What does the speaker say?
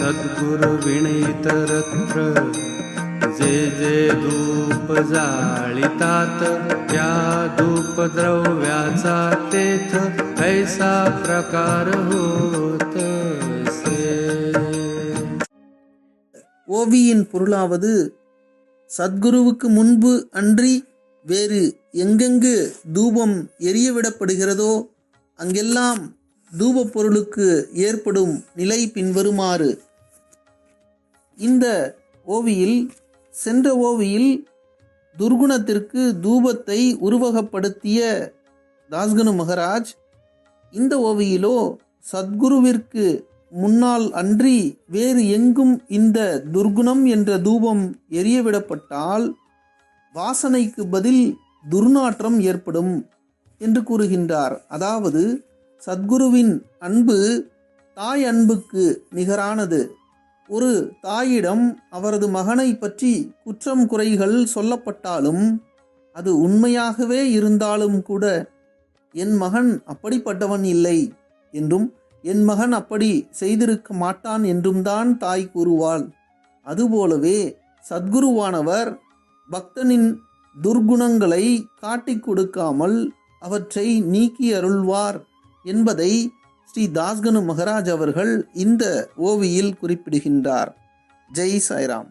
सद्गुरु विणितरत्र जे जे धूप जाळितात त्या धूपद्रव्याचा तेथ ऐसा प्रकार होत से ஓவியின் பொருளாவது சத்குருவுக்கு முன்பு அன்றி வேறு எங்கெங்கு தூபம் எரியவிடப்படுகிறதோ அங்கெல்லாம் தூபப் பொருளுக்கு ஏற்படும் நிலை பின்வருமாறு இந்த ஓவியில் சென்ற ஓவியில் துர்குணத்திற்கு தூபத்தை உருவகப்படுத்திய தாஸ்கனு மகராஜ் இந்த ஓவியிலோ சத்குருவிற்கு முன்னால் அன்றி வேறு எங்கும் இந்த துர்குணம் என்ற தூபம் எரியவிடப்பட்டால் வாசனைக்கு பதில் துர்நாற்றம் ஏற்படும் என்று கூறுகின்றார். அதாவது சத்குருவின் அன்பு தாய் அன்புக்கு நிகரானது. ஒரு தாயிடம் அவரது மகனை பற்றி குற்றம் குறைகள் சொல்லப்பட்டாலும் அது உண்மையாகவே இருந்தாலும் கூட என் மகன் அப்படிப்பட்டவன் இல்லை என்றும் என் மகன் அப்படி செய்திருக்க மாட்டான் என்றும் தான் தாய் கூறுவாள். அதுபோலவே சத்குருவானவர் பக்தனின் துர்குணங்களை காட்டிக் கொடுக்காமல் அவற்றை நீக்கி அருள்வார் என்பதை ஸ்ரீ தாஸ்கனு மகராஜ் அவர்கள் இந்த ஓவியில் குறிப்பிடுகின்றார். ஜெய் சாய்ராம்.